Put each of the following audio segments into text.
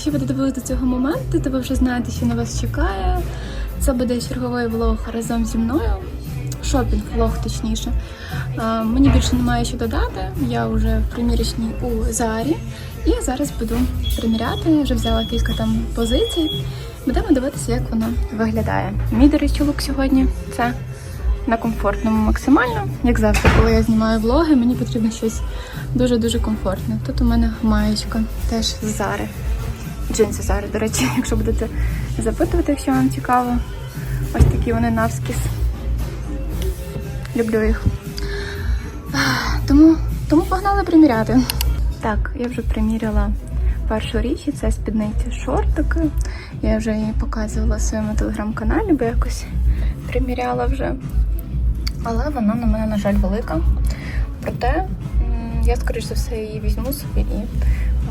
Якщо ви додивились до цього моменту, то ви вже знаєте, що на вас чекає. Це буде черговий влог разом зі мною. Шопінг влог, точніше. А, мені більше немає що додати. Я вже в примірочній у Зарі. І зараз буду приміряти. Вже взяла кілька там позицій. Будемо дивитися, як воно виглядає. Мій, до речі, лук сьогодні це на комфортному максимально. Як завжди, коли я знімаю влоги, мені потрібно щось дуже-дуже комфортне. Тут у мене маєчка теж з Зари. Джинси Зари, до речі, якщо будете запитувати, якщо вам цікаво. Ось такі вони навскіз. Люблю їх. Тому, тому погнали приміряти. Так, я вже приміряла першу річ, і це спідниці шортики. Я вже її показувала в своєму телеграм-каналі, бо якось приміряла вже. Але вона на мене, на жаль, велика. Проте я, скоріш за все, її візьму собі і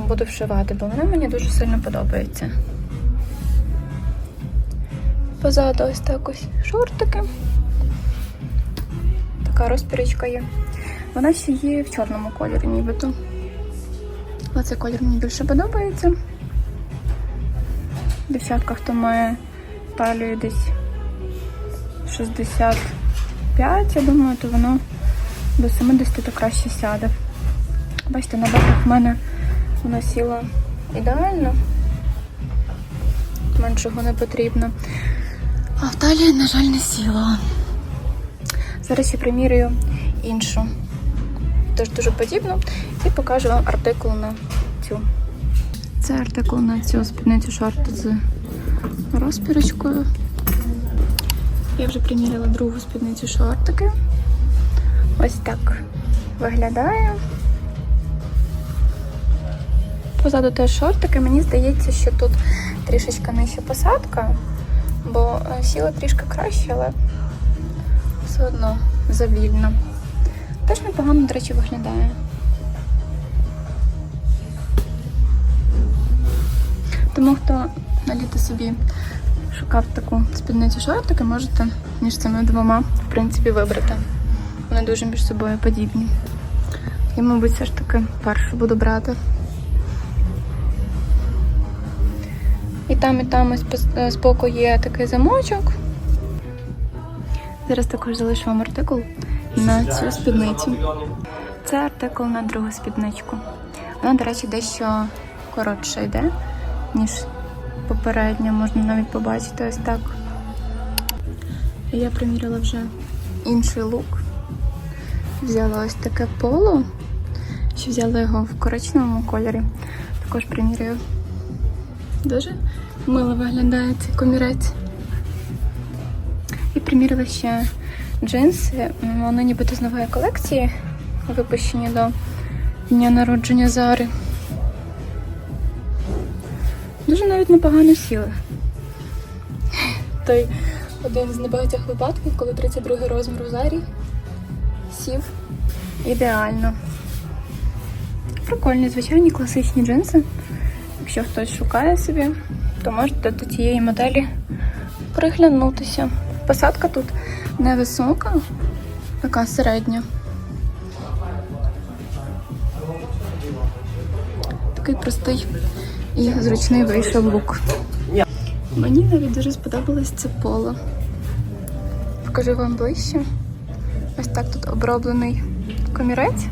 буду вшивати, бо вона мені дуже сильно подобається. Позаду ось так ось шортики. Така розпірочка є. Вона ще є в чорному кольорі, нібито. Оцей колір мені більше подобається. Дівчатка, хто має талію десь 65, я думаю, то воно до 70 то краще сяде. Бачите, на боках в мене вона сіла ідеально. Меншого не потрібно. А в талії, на жаль, не сіла. Зараз я примірюю іншу. Теж дуже подібну. І покажу вам артикул на цю. Це артикул на цю спідницю шорти з розпірочкою. Я вже приміряла другу спідницю шортики. Ось так виглядає. Позаду теж шортики. Мені здається, що тут трішечки нижча посадка, бо е, сіла трішки краще, але все одно завільно. Теж непогано, до речі, виглядає. Тому хто на літо собі шукав таку спідницю шортики, можете між цими двома, в принципі, вибрати. Вони дуже між собою подібні. Я, мабуть, все ж таки першу буду брати. Там, і там ось пос- е, є такий замочок. Зараз також залишу вам артикул на цю спідницю. Це артикул на другу спідничку. Вона, до речі, дещо коротше йде, ніж попередня. Можна навіть побачити ось так. Я приміряла вже інший лук. Взяла ось таке поло. Ще взяла його в коричневому кольорі. Також приміряю. Дуже мило виглядає цей комірець. І приміряла ще джинси. Вони нібито з нової колекції, випущені до дня народження Зари. Дуже навіть непогано сіли. Той один з небагатьох випадків, коли 32 розмір у Зарі сів ідеально. Прикольні, звичайні класичні джинси. Якщо хтось шукає собі, то можете до цієї моделі приглянутися. Посадка тут невисока, така середня. Такий простий і зручний вийшов лук. Мені навіть дуже сподобалось це поло. Покажу вам ближче. Ось так тут оброблений комірець.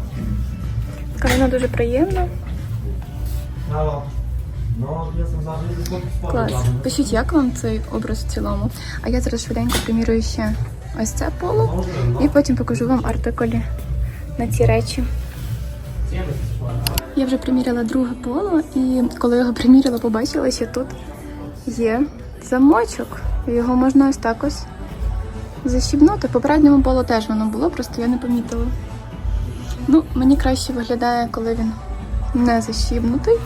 Тканина дуже приємна. Клас. Пишіть, як вам цей образ в цілому. А я зараз швиденько примірюю ще ось це поло і потім покажу вам артикулі на ці речі. Я вже приміряла друге поло, і коли його приміряла, побачила, що тут є замочок. Його можна ось так ось защібнути. В попередньому поло теж воно було, просто я не помітила. Ну, мені краще виглядає, коли він не защібнутий.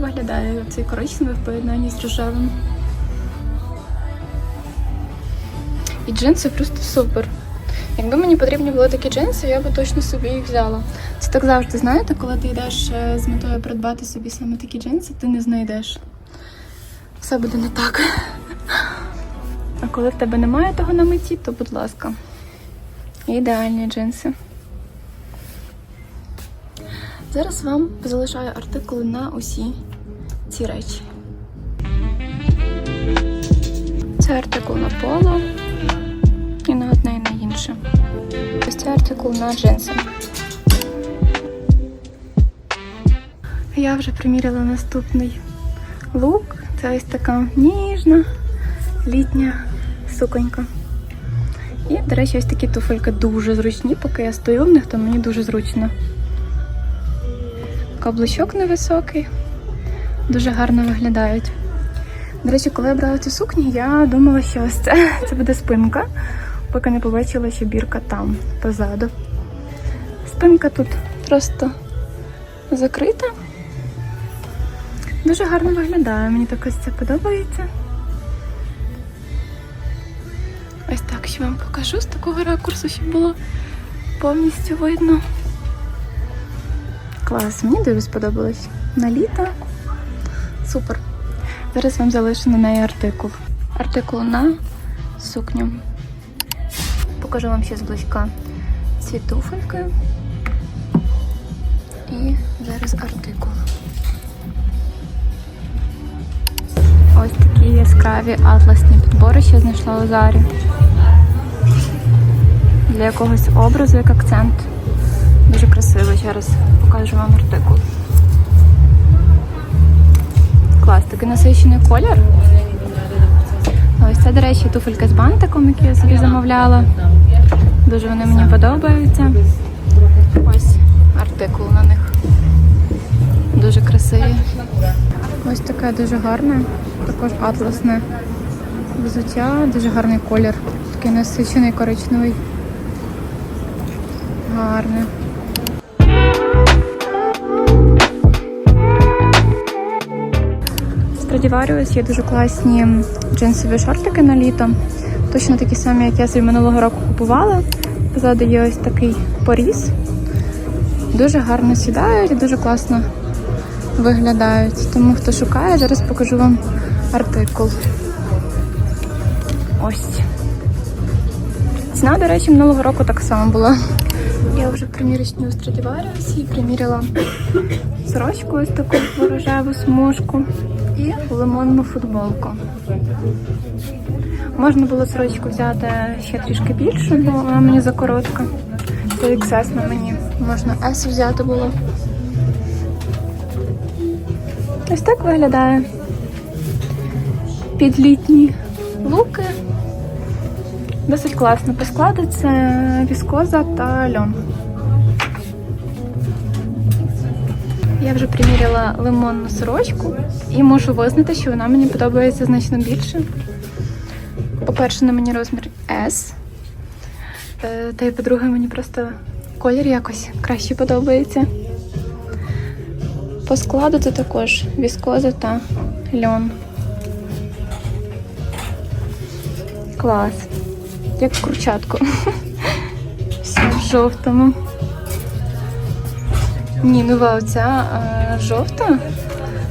Виглядає цей коричневий в поєднанні з рожевим. І джинси просто супер. Якби мені потрібні були такі джинси, я би точно собі їх взяла. Це так завжди, знаєте, коли ти йдеш е, з метою придбати собі саме такі джинси, ти не знайдеш. Все буде не так. А коли в тебе немає того на меті, то будь ласка. Ідеальні джинси. Зараз вам залишаю артикули на усі ці речі. Це артикул на поло і на одне і на інше. Ось це артикул на джинси. Я вже приміряла наступний лук. Це ось така ніжна літня суконька. І, до речі, ось такі туфельки дуже зручні, поки я стою в них, то мені дуже зручно. Каблучок невисокий, дуже гарно виглядають. До речі, коли я брала цю сукню, я думала, що ось це, це буде спинка, поки не побачила, що бірка там позаду. Спинка тут просто закрита. Дуже гарно виглядає, мені так ось це подобається. Ось так ще вам покажу з такого ракурсу, щоб було повністю видно. Клас, мені дуже сподобалось. На літо. Супер. Зараз вам залишу на неї артикул. Артикул на сукню. Покажу вам ще зблизька ці туфельки. І зараз артикул. Ось такі яскраві атласні підбори, що я знайшла у Зарі. Для якогось образу, як акцент. Дуже красиво. Зараз покажу вам артикул. Клас, такий насичений колір. Ось це, до речі, туфельки з бантиком, які я собі замовляла. Дуже вони мені подобаються. Ось артикул на них. Дуже красиві. Ось таке дуже гарне, також атласне взуття, дуже гарний колір. Такий насичений коричневий. Гарне. Stradivarius є дуже класні джинсові шортики на літо. Точно такі самі, як я собі минулого року купувала. Позаду є ось такий поріз. Дуже гарно сідають і дуже класно виглядають. Тому хто шукає, зараз покажу вам артикул. Ось. Ціна, до речі, минулого року так само була. Я вже в примірочній у Stradivarius і приміряла сорочку ось таку рожеву смужку і лимонну футболку. Можна було сорочку взяти ще трішки більше, бо вона мені закоротка. Це XS на мені. Можна S взяти було. Ось так виглядає. Підлітні луки. Досить класно по складу. Це віскоза та льон. Я вже приміряла лимонну сорочку і можу визнати, що вона мені подобається значно більше. По-перше, на мені розмір S. Е, Та й по-друге, мені просто колір якось краще подобається. По складу це також віскоза та льон. Клас. Як в курчатку. Все в жовтому. Ні, ну вау, ця е, жовта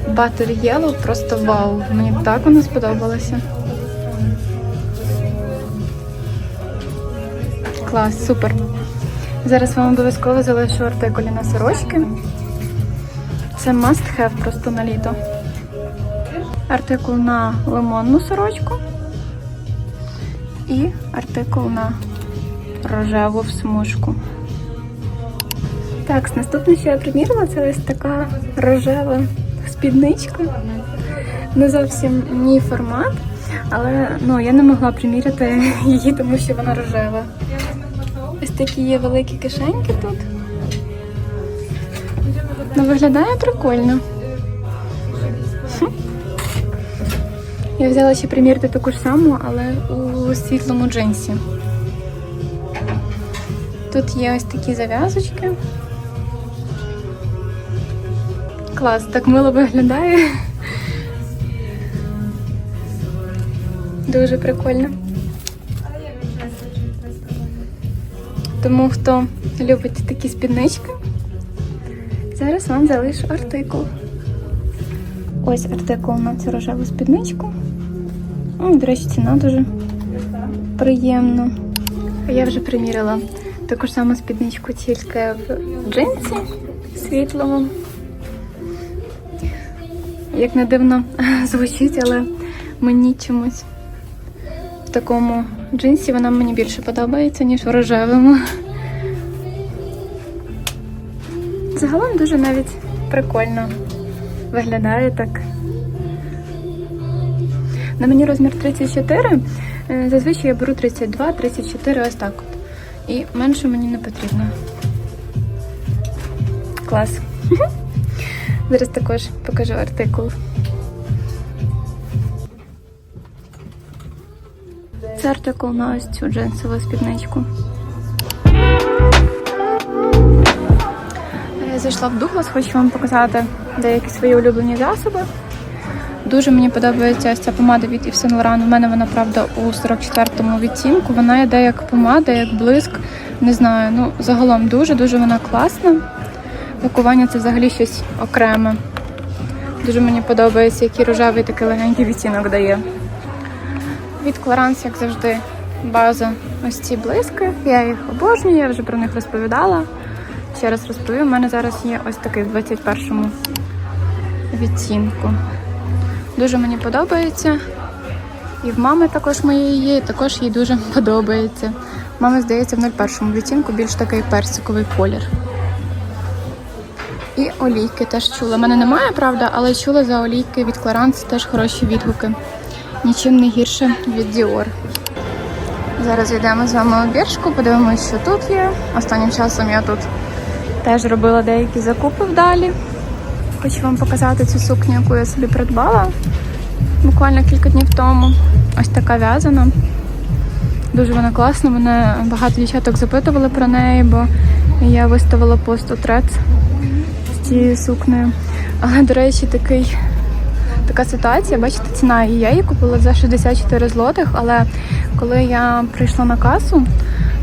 Butter Yellow просто вау. Мені так вона сподобалася. Клас, супер. Зараз вам обов'язково залишу артикулі на сорочки. Це must have просто на літо. Артикул на лимонну сорочку і артикул на рожеву смужку. Так, наступне, що я примірила, це ось така рожева спідничка. Не зовсім мій формат, але ну, я не могла приміряти її, тому що вона рожева. Ось такі є великі кишеньки тут. Ну, виглядає прикольно. Я взяла ще примірити таку ж саму, але у світлому джинсі. Тут є ось такі зав'язочки. Клас, так мило виглядає. Дуже прикольно. Тому хто любить такі спіднички, зараз вам залишу артикул. Ось артикул на цю рожеву спідничку. До речі, ціна дуже приємна. Я вже приміряла таку ж саму спідничку, тільки в джинсі світлому. Як не дивно звучить, але мені чомусь в такому джинсі вона мені більше подобається, ніж в рожевому. Загалом дуже навіть прикольно виглядає так. На мені розмір 34. Е, Зазвичай я беру 32, 34, ось так от. І менше мені не потрібно. Клас. Зараз також покажу артикул. Це артикул на ось цю джинсову спідничку. Я зайшла в Дуглас, хочу вам показати деякі свої улюблені засоби. Дуже мені подобається ця помада від Yves Saint Laurent. У мене вона, правда, у 44-му відтінку. Вона йде як помада, як блиск. Не знаю, ну загалом дуже-дуже вона класна. Пакування це взагалі щось окреме. Дуже мені подобається, який рожевий такий легенький відтінок дає. Від Clarins, як завжди, база ось ці блиски. Я їх обожнюю, я вже про них розповідала. Ще раз розповім. У мене зараз є ось такий в 21-му відтінку. Дуже мені подобається. І в мами також моєї є, і також їй дуже подобається. Мами, здається, в 01 відтінку більш такий персиковий колір. І олійки теж чула. Мене немає, правда, але чула за олійки від Clarins теж хороші відгуки. Нічим не гірше від Dior. Зараз йдемо з вами у біршку, подивимося, що тут є. Останнім часом я тут теж робила деякі закупи вдалі. Хочу вам показати цю сукню, яку я собі придбала буквально кілька днів тому. Ось така в'язана. Дуже вона класна. Мене багато дівчаток запитували про неї, бо я виставила пост у трец цією сукнею. Але, до речі, такий, така ситуація, бачите, ціна І Я її купила за 64 злотих, але коли я прийшла на касу,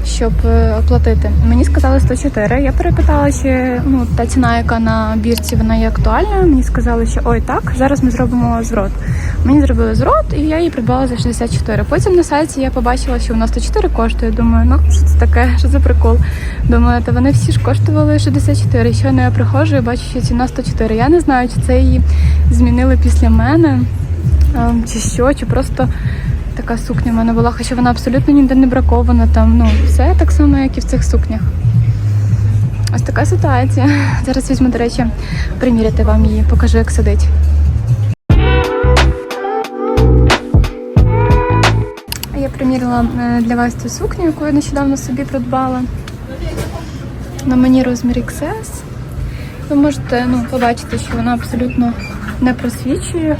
щоб е, оплатити, мені сказали 104. Я перепитала, чи ну, та ціна, яка на бірці, вона є актуальною. Мені сказали, що ой, так, зараз ми зробимо зворот. Мені зробили зворот, і я її придбала за 64. Потім на сайті я побачила, що вона 104 коштує. Думаю, ну що це таке, що за прикол. Думаю, та вони всі ж коштували 64. Щойно я приходжу і бачу, що ціна 104. Я не знаю, чи це її змінили після мене, ем, чи що, чи просто така сукня в мене була, хоча вона абсолютно ніде не бракована. Там ну все так само, як і в цих сукнях. Ось така ситуація. Зараз візьму, до речі, приміряти вам її, покажу, як сидить. Я приміряла е, для вас цю сукню, яку я нещодавно собі придбала. На мені розмір XS. Ви можете ну, побачити, що вона абсолютно не просвічує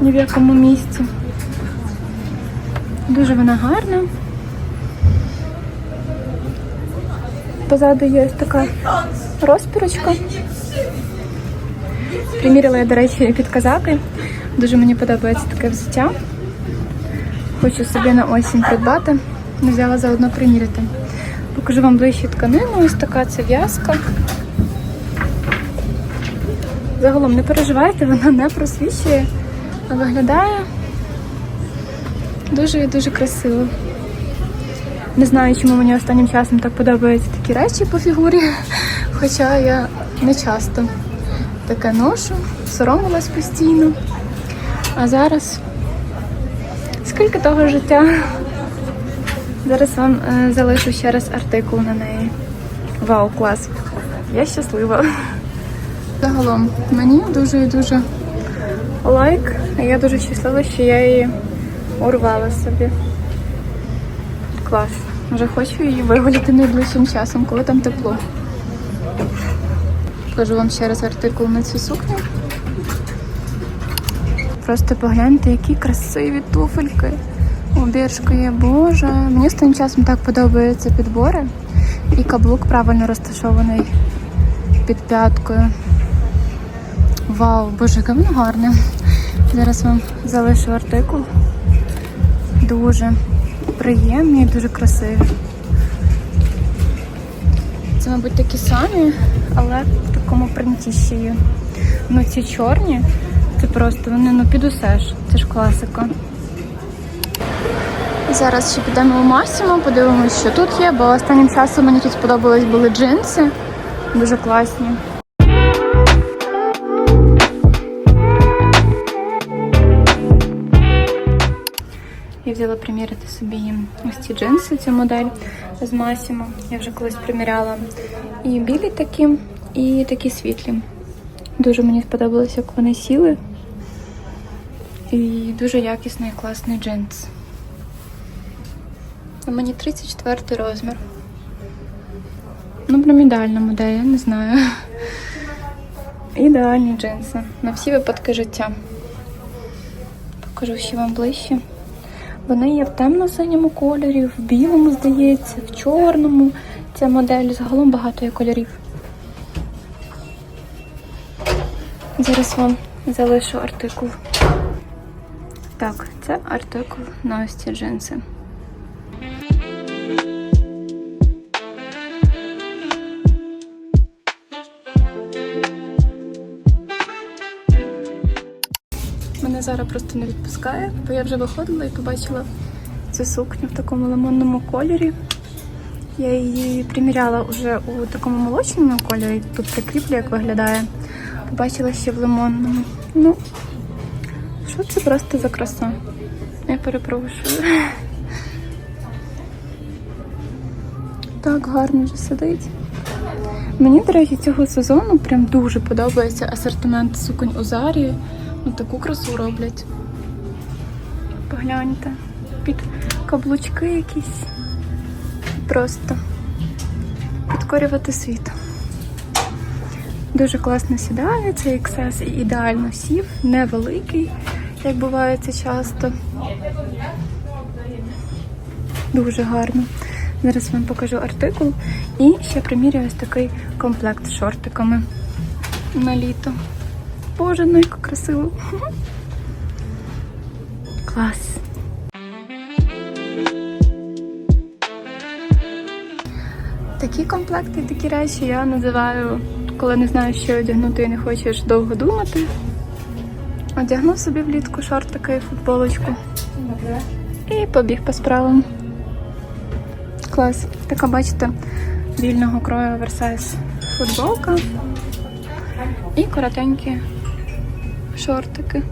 ні в якому місці. Дуже вона гарна. Позаду є ось така розпірочка. Приміряла я, до речі, під казаки. Дуже мені подобається таке взуття. Хочу собі на осінь придбати. Взяла заодно приміряти. Покажу вам ближче тканину. Ось така це в'язка. Загалом не переживайте, вона не просвічує, а виглядає дуже і дуже красиво. Не знаю, чому мені останнім часом так подобаються такі речі по фігурі, хоча я не часто таке ношу, соромилась постійно. А зараз скільки того життя. Зараз вам е, залишу ще раз артикул на неї. Вау, клас! Я щаслива. Загалом мені дуже і дуже лайк. Я дуже щаслива, що я її урвала собі. Клас. Вже хочу її вигуляти найближчим часом, коли там тепло. Покажу вам ще раз артикул на цю сукню. Просто погляньте, які красиві туфельки. Обіршка є, боже. Мені останнім часом так подобаються підбори. І каблук правильно розташований під п'яткою. Вау, боже, яке воно гарне. Зараз вам залишу артикул. Дуже приємні і дуже красиві. Це, мабуть, такі самі, але в такому принті ще є. Ну, ці чорні, це просто вони ну під усе ж. Це ж класика. Зараз ще підемо у Масімо, подивимось, що тут є, бо останнім часом мені тут сподобались були джинси. Дуже класні. Я взяла приміряти собі ось ці джинси, цю модель з Масімо. Я вже колись приміряла. І білі такі, і такі світлі. Дуже мені сподобалось, як вони сіли. І дуже якісний класний джинс. А мені 34 розмір. Ну, прям ідеальна модель, я не знаю. Ідеальні джинси. На всі випадки життя. Покажу ще вам ближче. Вони є в темно-синьому кольорі, в білому, здається, в чорному. Ця модель загалом багато є кольорів. Зараз вам залишу артикул. Так, це артикул на ось ці джинси. Зараз просто не відпускає, бо я вже виходила і побачила цю сукню в такому лимонному кольорі. Я її приміряла вже у такому молочному кольорі. Тут прикріплю, як виглядає. Побачила ще в лимонному. Ну, що це просто за краса? Я перепрошую. Так гарно вже сидить. Мені, до речі, цього сезону прям дуже подобається асортимент суконь у Зарі. Ну, таку красу роблять. Погляньте. Під каблучки якісь. Просто підкорювати світ. Дуже класно сідає, цей XS ідеально сів, невеликий, як буває це часто. Дуже гарно. Зараз вам покажу артикул і ще приміряю ось такий комплект з шортиками на літо. Боже, ну яка красиво. Клас. Такі комплекти, такі речі я називаю, коли не знаєш, що одягнути і не хочеш довго думати. Одягнув собі влітку шортики і футболочку. І побіг по справам. Клас. Така, бачите, вільного крою оверсайз футболка і коротенькі шортики.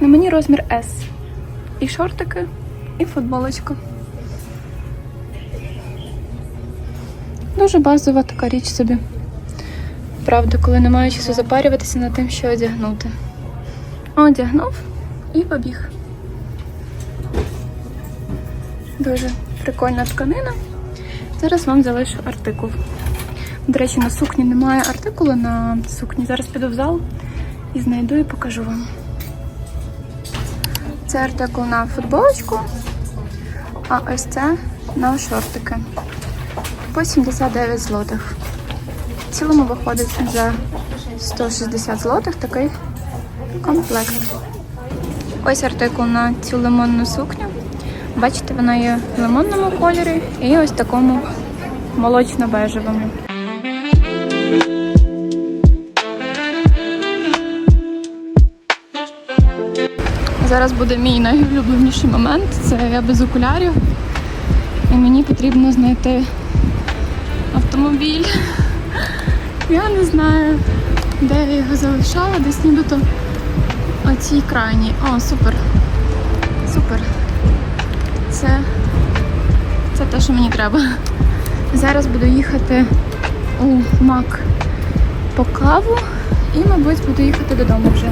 На мені розмір S. І шортики, і футболочка. Дуже базова така річ собі. Правда, коли немає часу запарюватися над тим, що одягнути. Одягнув і побіг. Дуже прикольна тканина. Зараз вам залишу артикул. До речі, на сукні немає артикулу на сукні. Зараз піду в зал і знайду і покажу вам. Це артикул на футболочку, а ось це на шортики. По 79 злотих. В цілому виходить за 160 злотих такий комплект. Ось артикул на цю лимонну сукню. Бачите, вона є в лимонному кольорі і ось такому молочно-бежевому. Зараз буде мій найулюбленіший момент. Це я без окулярів. І мені потрібно знайти автомобіль. Я не знаю, де я його залишала, десь нібито оцій крайній. О, супер. Супер. Це, це те, що мені треба. Зараз буду їхати у Мак по каву і, мабуть, буду їхати додому вже.